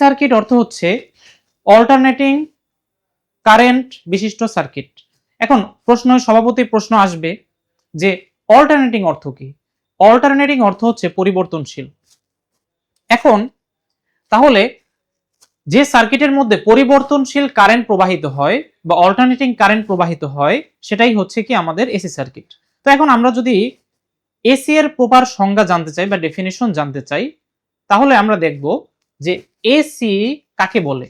Circuit অর্থ হচ্ছে alternating current বিশিষ্ট সার্কিট এখন প্রশ্ন, সভাপতি প্রশ্ন আসবে যে অল্টারনেটিং অর্থ কি? অল্টারনেটিং অর্থ হচ্ছে পরিবর্তনশীল। এখন তাহলে যে সার্কিটের মধ্যে পরিবর্তনশীল কারেন্ট প্রবাহিত হয় বা অল্টারনেটিং কারেন্ট প্রবাহিত হয়, সেটাই হচ্ছে কি আমাদের এসি সার্কিট তো এখন আমরা যদি এসি এর প্রপার সংজ্ঞা জানতে চাই বা ডেফিনেশন জানতে চাই, তাহলে আমরা দেখব যে এসি কাকে বলে?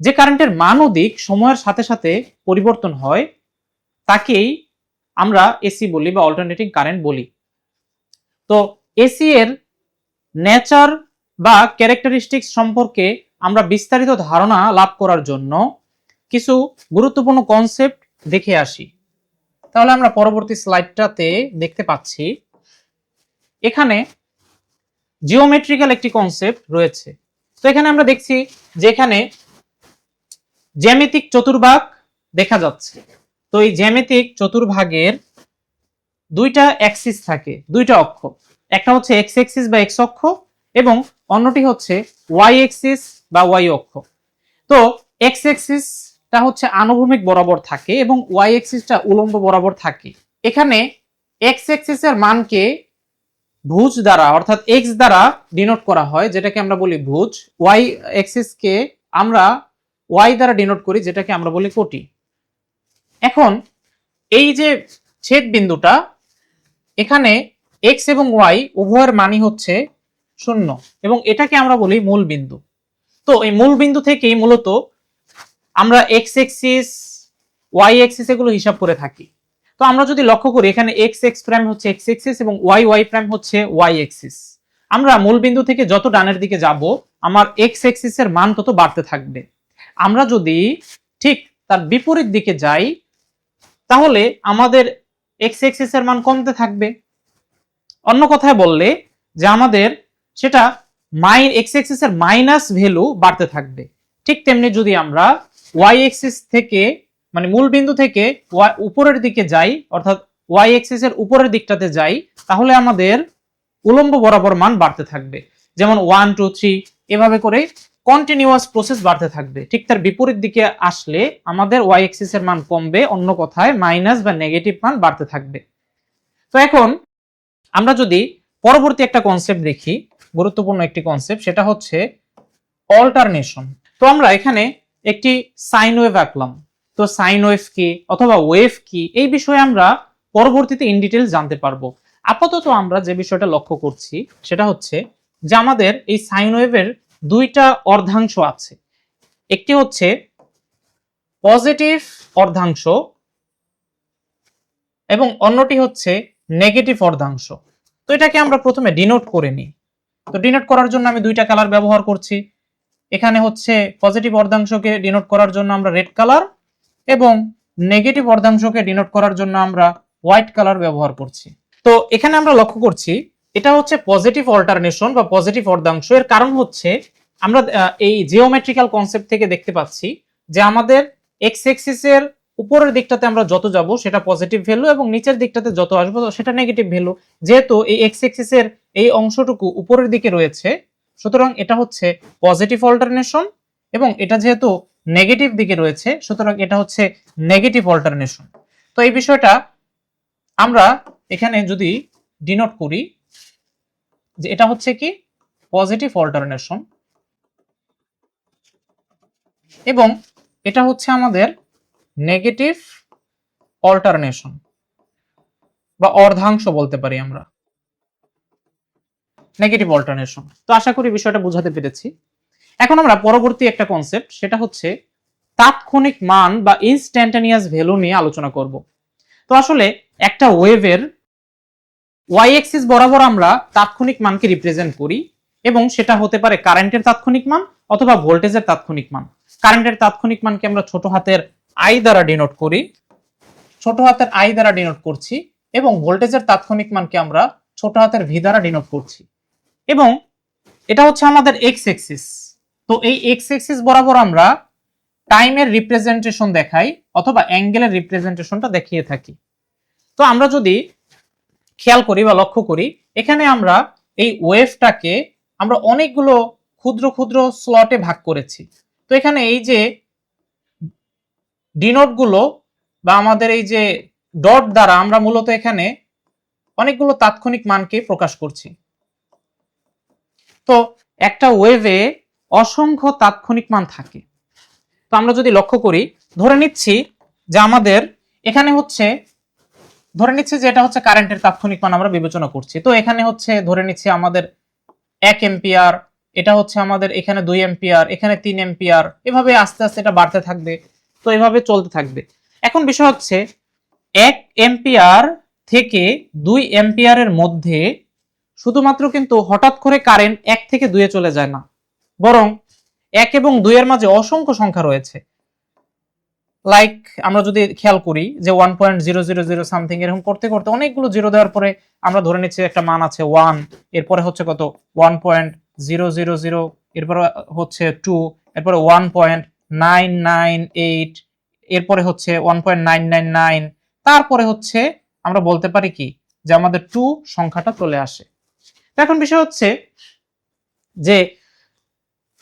যে কারেন্টের মান ও দিক সময়ের সাথে সাথে পরিবর্তন হয়, তাকেই আমরা এসি বলি বা অল্টারনেটিং কারেন্ট বলি। তো এসি এর নেচার বা ক্যারেক্টারিস্টিক্স সম্পর্কে আমরা বিস্তারিত ধারণা লাভ করার জন্য কিছু গুরুত্বপূর্ণ কনসেপ্ট দেখে আসি। তাহলে আমরা পরবর্তী স্লাইডটাতে দেখতে পাচ্ছি। এখানে জিওমেট্রিক্যাল একটি কনসেপ্ট রয়েছে। তো এখানে আমরা দেখছি যে এখানে জ্যামিতিক চতুর্ভাগ দেখা যাচ্ছে। তো এই জ্যামিতিক চতুর্ভাগের দুইটা অ্যাক্সিস থাকে, দুইটা অক্ষ। একটা হচ্ছে এক্স অ্যাক্সিস বা এক্স অক্ষ এবং অন্যটি হচ্ছে ওয়াই অ্যাক্সিস বা ওয়াই অক্ষ। তো এক্স অ্যাক্সিসটা হচ্ছে আনুভূমিক বরাবর থাকে এবং ওয়াই অ্যাক্সিসটা উলম্ব বরাবর থাকে। এখানে এক্স অ্যাক্সিসের মানকে ভুজ দ্বারা, অর্থাৎ এক্স দ্বারা ডিনোট করা হয়, যেটাকে আমরা বলি ভুজ ওয়াই অ্যাক্সিসকে আমরা ওয়াই দ্বারা ডিনোট করি, যেটাকে আমরা বলি কোটি। এখন, এই যে ছেদ বিন্দুটা এখানে এক্স এবং ওয়াই উভয়ের মানই হচ্ছে শূন্য, এবং এটাকে আমরা বলি মূল বিন্দু তো এই মূল বিন্দু থেকেই মূলত আমরা এক্স এক্সিস ওয়াই এক্সিস এগুলো হিসাব করে থাকি। তো আমরা যদি লক্ষ্য করি, এখানে এক্স এক্স প্রাইম হচ্ছে এক্স এক্সিস এবং ওয়াই ওয়াই প্রাইম হচ্ছে ওয়াই এক্সিস আমরা মূল বিন্দু থেকে যত ডানের দিকে যাব, আমার এক্স এক্সিস এর মান তত বাড়তে থাকবে। আমরা যদি ঠিক তার বিপরীত দিকে যাই, তাহলে আমাদের এক্স এক্সিস এর মান কমতে থাকবে। অন্য কথায় বললে যে আমাদের সেটা মাই এক্স এক্সিস এর মাইনাস ভ্যালু বাড়তে থাকবে। ঠিক তেমনি যদি আমরা ওয়াই এক্সিস থেকে মানে মূল বিন্দু থেকে উপরের দিকে যাই, অর্থাৎ ওয়াই এক্সিস এর উপরের দিকটাতে যাই, তাহলে আমাদের উলম্ব বরাবর মান বাড়তে থাকবে। যেমন ওয়ান টু থ্রি এভাবে করে কন্টিনিউয়াস প্রসেস বাড়তে থাকবে। ঠিক তার বিপরীত দিকে আসলে আমাদের ওয়াই এক্সিস এর মান কমবে, অন্য কথায় মাইনাস বা নেগেটিভ মান বাড়তে থাকবে। তো এখন আমরা যদি পরবর্তী একটা কনসেপ্ট দেখি, গুরুত্বপূর্ণ একটি কনসেপ্ট সেটা হচ্ছে অল্টারনেশন তো আমরা এখানে একটি সাইন ওয়েভ আঁকলাম। তো সাইন ওয়েভ কি অথবা ওয়েভ কি? এই বিষয়ে আমরা পরবর্তীতে ইন ডিটেল জানতে পারব। আপাতত আমরা যে বিষয়টা লক্ষ্য করছি, সেটা হচ্ছে যে আমাদের এই সাইন ওয়েভের দুইটা অর্ধাংশ আছে। একটি হচ্ছে পজিটিভ অর্ধাংশ এবং অন্যটি হচ্ছে নেগেটিভ অর্ধাংশ। তো এটাকে আমরা প্রথমে ডিনোট করে নিই। তো ডিনোট করার জন্য আমি দুইটা কালার ব্যবহার করছি। এখানে হচ্ছে পজিটিভ অর্ধাংশকে ডিনোট করার জন্য আমরা রেড কালার এবং নেগেটিভ অর্ধাংশকে ডিনোট করার জন্য আমরা হোয়াইট কালার ব্যবহার করছি। তো এখানে আমরা লক্ষ্য করছি, এটা হচ্ছে পজিটিভ অল্টারনেশন বা পজিটিভ অর্ধাংশ। এর কারণ হচ্ছে, আমরা এই জিওমেট্রিক্যাল কনসেপ্ট থেকে দেখতে পাচ্ছি যে আমাদের এক্স এক্সিস এর উপরের দিকটাতে আমরা যত যাব, সেটা পজিটিভ ভ্যালু এবং নিচের দিকটাতে যত আসব, সেটা নেগেটিভ ভ্যালু যেহেতু এই এক্স এক্সিস এর এই অংশটুকু উপরের দিকে রয়েছে, সুতরাং এটা হচ্ছে পজিটিভ অল্টারনেশন এবং এটা যেহেতু নেগেটিভ দিকে রয়েছে, সুতরাং এটা হচ্ছে নেগেটিভ অল্টারনেশন। তো এই বিষয়টা আমরা এখানে যদি ডিনোট করি, যে এটা হচ্ছে কি? Positive alternation. এবং এটা হচ্ছে আমাদের নেগেটিভ অল্টারনেশন, বা অর্ধাংশ বলতে পারি আমরা। Negative alternation. তো আশা করি বিষয়টা বোঝাতে পেরেছি। এখন আমরা পরবর্তী একটা কনসেপ্ট সেটা হচ্ছে তাৎক্ষণিক মান বা ইনস্ট্যান্টানিয়াস ভ্যালু নিয়ে আলোচনা করব। তো আসলে একটা ওয়েভের ওয়াই এক্সিস বরাবর আমরা তাৎক্ষণিক মানকে রিপ্রেজেন্ট করি এবং সেটা হতে পারে কারেন্টের তাৎক্ষণিক মান অথবা ভোল্টেজের তাৎক্ষণিক মান। কারেন্টের তাৎক্ষণিক মানকে আমরা ছোট হাতের আই দ্বারা ডিনোট করি, ছোট হাতের আই দ্বারা ডিনোট করছি এবং ভোল্টেজের তাৎক্ষণিক মানকে আমরা ছোট হাতের ভি দ্বারা ডিনোট করছি। এবং এটা হচ্ছে আমাদের এক্স এক্সিস তো এই এক্স এক্সিস বরাবর আমরা টাইমের রিপ্রেজেন্টেশন দেখাই অথবা অ্যাঙ্গেলের রিপ্রেজেন্টেশনটা দেখিয়ে থাকি। তো আমরা যদি খেয়াল করি বা লক্ষ্য করি, এখানে আমরা এই ওয়েভটাকে আমরা অনেকগুলো ক্ষুদ্র ক্ষুদ্র স্লটে ভাগ করেছি। তো এখানে এই যে ডিনোটগুলো বা আমাদের এই যে ডট দ্বারা আমরা মূলত এখানে অনেকগুলো তাৎক্ষণিক মানকে প্রকাশ করছি। তো একটা ওয়েভে অসংখ্য তাৎক্ষণিক মান থাকে। তো আমরা যদি লক্ষ্য করি, ধরে নিচ্ছি যে আমাদের এখানে হচ্ছে, ধরে নিচ্ছি যে এটা হচ্ছে কারেন্টের তাৎক্ষণিক মান আমরা বিবেচনা করছি। তো এখানে হচ্ছে, ধরে নিচ্ছি আমাদের এক এম্পিয়ার এটা হচ্ছে আমাদের এখানে দুই এম্পিয়ার এখানে তিন এম্পিয়ার এভাবে আস্তে আস্তে এটা বাড়তে থাকবে, তো এভাবে চলতে থাকবে। এখন বিষয় হচ্ছে, এক এম্পিয়ার থেকে দুই এম্পিয়ারের মধ্যে শুধুমাত্র কিন্তু হঠাৎ করে কারেন্ট এক থেকে দুয়ে চলে যায় না। বরং এক এবং দুইয়ের মাঝে অসংখ্য সংখ্যা রয়েছে। লাইক আমরা যদি খেয়াল করি যে one point zero zero zero something এরকম করতে করতে অনেকগুলো জিরো দেওয়ার পরে আমরা ধরে নিচ্ছি একটা মান আছে ওয়ান এরপরে হচ্ছে কত? One point zero zero zero এরপরে হচ্ছে টু এরপরে one point nine nine eight এরপরে হচ্ছে one point nine nine nine তারপরে হচ্ছে আমরা বলতে পারি কি? যে আমাদের টু সংখ্যাটা চলে আসে। এখন বিষয় হচ্ছে যে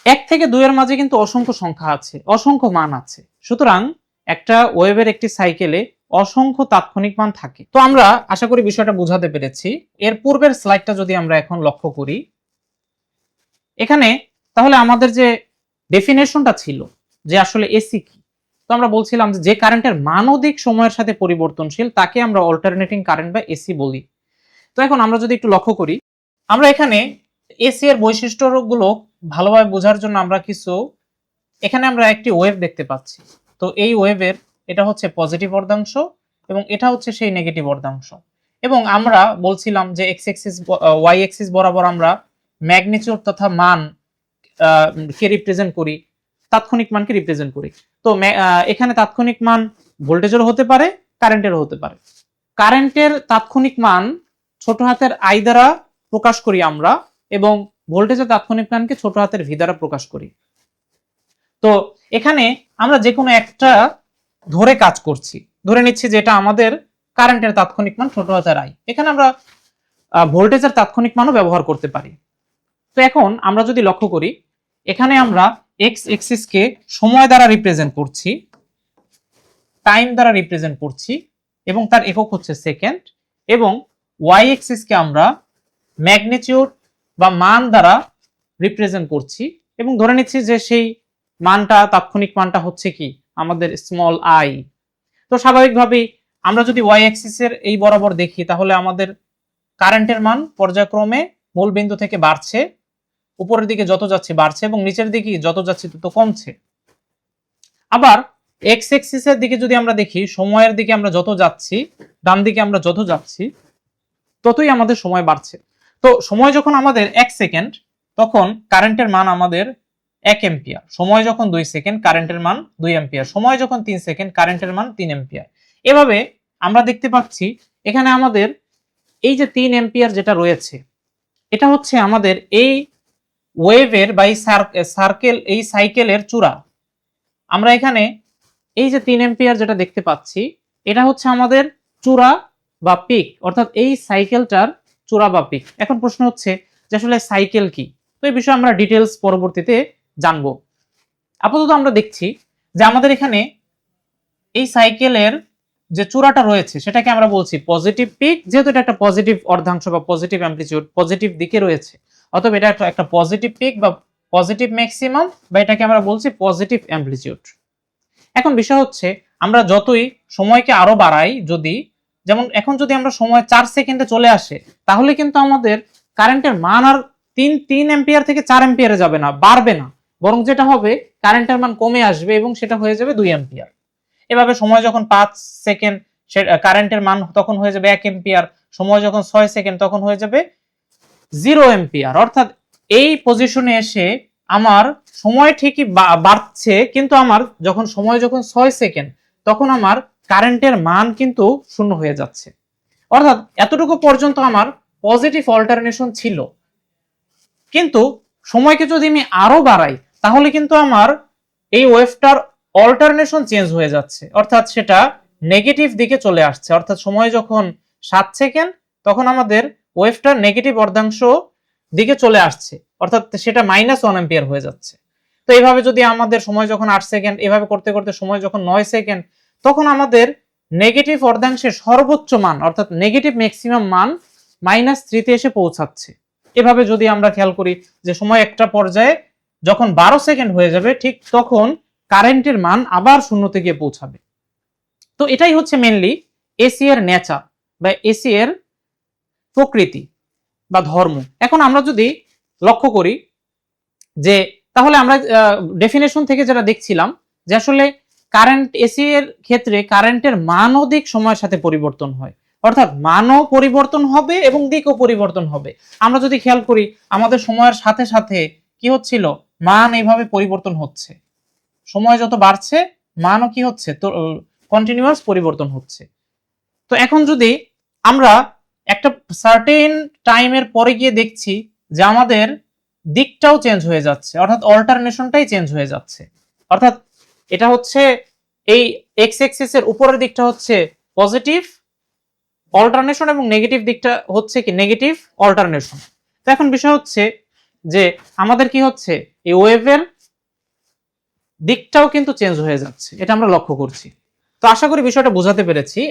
এক থেকে দুইয়ের মাঝে কিন্তু অসংখ্য সংখ্যা আছে, অসংখ্য মান আছে। সুতরাং একটা ওয়েবের একটি সাইকেলে অসংখ্য তাৎক্ষণিক মান থাকে। তো আমরা আশা করি বিষয়টা বোঝাতে পেরেছি। এর পূর্বের স্লাইডটা যদি আমরা এখন লক্ষ্য করি, এখানে তাহলে আমাদের যে ডেফিনেশনটা ছিল যে আসলে এসি কি, তো আমরা বলছিলাম যে কারেন্টের মান অধিক সময়ের সাথে পরিবর্তনশীল, তাকে আমরা অল্টারনেটিং কারেন্ট বা এসি বলি। তো এখন আমরা যদি একটু লক্ষ্য করি, আমরা এখানে এসি এর বৈশিষ্ট্যগুলো ভালোভাবে বোঝার জন্য আমরা কিছু, এখানে আমরা একটি ওয়েভ দেখতে পাচ্ছি। তো এই ওয়েভের, এটা হচ্ছে পজিটিভ অর্ধাংশ এবং এটা হচ্ছে সেই নেগেটিভ অর্ধাংশ। এবং আমরা বলছিলাম যে এক্স এক্সিস ওয়াই এক্সিস বরাবর আমরা ম্যাগনিচিউড তথা মান কে রিপ্রেজেন্ট করি, তাৎক্ষণিক মানকে রিপ্রেজেন্ট করি। তো এখানে তাৎক্ষণিক মান ভোল্টেজের হতে পারে কারেন্টেরও হতে পারে। কারেন্টের তাৎক্ষণিক মান ছোট হাতের আই দ্বারা প্রকাশ করি আমরা এবং ভোল্টেজের তাৎক্ষণিক মানকে ছোট হাতের ভি দ্বারা প্রকাশ করি। তো এখানে আমরা যে কোনো একটা ধরে কাজ করছি। ধরে নিচ্ছি যে এটা আমাদের কারেন্টের তাৎক্ষণিক মান ছোট হাতের আই এখানে আমরা ভোল্টেজের তাৎক্ষণিক মানও ব্যবহার করতে পারি। তো এখন আমরা যদি লক্ষ্য করি, এখানে আমরা এক্স এক্সিসকে সময় দ্বারা রিপ্রেজেন্ট করছি টাইম দ্বারা রিপ্রেজেন্ট করছি, এবং তার একক হচ্ছে সেকেন্ড এবং ওয়াই এক্সিসকে আমরা ম্যাগনিটিউড বা মান দ্বারা রিপ্রেজেন্ট করছি এবং ধরে নিচ্ছি যে সেই মানটা, তাৎক্ষণিক মানটা হচ্ছে কি? আমাদের স্মল আই তো স্বাভাবিকভাবেই আমরা যদি ওয়াই অ্যাক্সিসের এই বরাবর দেখি, তাহলে আমাদের কারেন্টের মান পর্যায়ক্রমে মূল বিন্দু থেকে বাড়ছে, উপরের দিকে যত যাচ্ছে বাড়ছে এবং নিচের দিকে যত যাচ্ছে তত কমছে। আবার এক্স এক্সিসের দিকে যদি আমরা দেখি, সময়ের দিকে আমরা যত যাচ্ছি ডান দিকে আমরা যত যাচ্ছি, ততই আমাদের সময় বাড়ছে। তো সময় যখন আমাদের এক সেকেন্ড, তখন কারেন্টের মান আমাদের এক এম্পিয়ার সময় যখন দুই সেকেন্ড, কারেন্টের মান দুই এম্পিয়ার সময় যখন তিন সেকেন্ড, কারেন্টের মান তিন এম্পিয়ার এভাবে আমরা দেখতে পাচ্ছি, এখানে আমাদের এই যে তিন এম্পিয়ার যেটা রয়েছে, এটা হচ্ছে আমাদের এই ওয়েভের বা এই সার্কেল, এই সাইকেলের চূড়া। আমরা এখানে এই যে তিন এম্পিয়ার যেটা দেখতে পাচ্ছি, এটা হচ্ছে আমাদের চূড়া বা পিক, অর্থাৎ এই সাইকেলটার পিক এখন প্রশ্ন হচ্ছে যে আসলে সাইকেল কি? তো এই বিষয়ে আমরা ডিটেলস পরবর্তীতে জানব। আপাতত আমরা দেখছি যে আমাদের এখানে এই সাইকেলের যে চূড়াটা রয়েছে, সেটাকে আমরা বলছি পজিটিভ পিক যেহেতু এটা একটা পজিটিভ অর্ধাংশ বা পজিটিভ অ্যাম্পলিটিউড পজিটিভ দিকে রয়েছে। অথবা এটা একটা একটা পজিটিভ পিক বা পজিটিভ ম্যাক্সিমাম বা এটাকে আমরা বলছি পজিটিভ অ্যাম্পলিটিউড এখন বিষয় হচ্ছে, আমরা যতই সময়কে আরও বাড়াই, যদি যেমন এখন যদি আমরা সময় চার সেকেন্ডে চলে আসে, তাহলে কিন্তু আমাদের কারেন্টের মান আর তিন তিন এম্পিয়ার থেকে চার এম্পিয়ারে যাবে না, বাড়বে না। বরং যেটা হবে, কারেন্টের মান কমে আসবে এবং সেটা হয়ে যাবে দুই এম্পিয়ার এভাবে সময় যখন পাঁচ সেকেন্ড কারেন্টের মান তখন হয়ে যাবে এক এম্পিয়ার সময় যখন ছয় সেকেন্ড তখন হয়ে যাবে জিরো এম্পিয়ার অর্থাৎ এই পজিশনে এসে আমার সময় ঠিকই বাড়ছে, কিন্তু আমার যখন, সময় যখন ছয় সেকেন্ড, তখন আমার কারেন্টের মান কিন্তু শূন্য হয়ে যাচ্ছে। অর্থাৎ এতটুকু পর্যন্ত আমার পজিটিভ অল্টারনেশন ছিল। কিন্তু সময়কে যদি আমি আরও বাড়াই, তাহলে কিন্তু আমার এই ওয়েভটার অল্টারনেশন চেঞ্জ হয়ে যাচ্ছে। অর্থাৎ সেটা নেগেটিভ দিকে চলে আসছে। অর্থাৎ সময় যখন সাত সেকেন্ড তখন আমাদের ওয়েভটার নেগেটিভ অর্ধাংশ দিকে চলে আসছে। অর্থাৎ সেটা মাইনাস ওয়ান এম্পিয়ার হয়ে যাচ্ছে। তো এইভাবে যদি আমাদের সময় যখন আট সেকেন্ড এভাবে করতে করতে সময় যখন নয় সেকেন্ড তখন আমাদের নেগেটিভ অর্ধাংশের সর্বোচ্চ মান, অর্থাৎ নেগেটিভ ম্যাক্সিমাম মান মাইনাস থ্রিতে এসে পৌঁছাচ্ছে। এভাবে যদি আমরা খেয়াল করি যে সময় একটা পর্যায়ে যখন বারো সেকেন্ড হয়ে যাবে, ঠিক তখন কারেন্টের মান আবার শূন্যতে গিয়ে পৌঁছাবে। তো এটাই হচ্ছে মেনলি এসি এর নেচার বা এসি এর প্রকৃতি বা ধর্ম। এখন আমরা যদি লক্ষ্য করি যে, তাহলে আমরা ডেফিনেশন থেকে যেটা দেখছিলাম যে আসলে কারেন্ট এসি এর ক্ষেত্রে কারেন্টের মান ও দিক সময়ের সাথে পরিবর্তন হয়। অর্থাৎ মানও পরিবর্তন হবে এবং দিকও পরিবর্তন হবে। আমরা যদি খেয়াল করি, আমাদের সময়ের সাথে সাথে কি হচ্ছিল? মান এইভাবে পরিবর্তন হচ্ছে। সময় যত বাড়ছে, মানও কি হচ্ছে? তো কন্টিনিউয়াস পরিবর্তন হচ্ছে। তো এখন যদি আমরা একটা সার্টেন টাইমের পরে গিয়ে দেখছি যে আমাদের দিকটাও চেঞ্জ হয়ে যাচ্ছে, অর্থাৎ অল্টারনেশনটাই চেঞ্জ হয়ে যাচ্ছে। অর্থাৎ এটা হচ্ছে এই এক্স এক্সিস এর উপরের দিকটা হচ্ছে পজিটিভ অল্টারনেশন এবং নেগেটিভ দিকটা হচ্ছে কি? নেগেটিভ অল্টারনেশন তো এখন বিষয় হচ্ছে যে আমাদের কি হচ্ছে? এই ওয়েভের দিকটাও কিন্তু চেঞ্জ হয়ে যাচ্ছে। এটা আমরা লক্ষ্য করছি। তো আশা করি বিষয়টা বোঝাতে পেরেছি।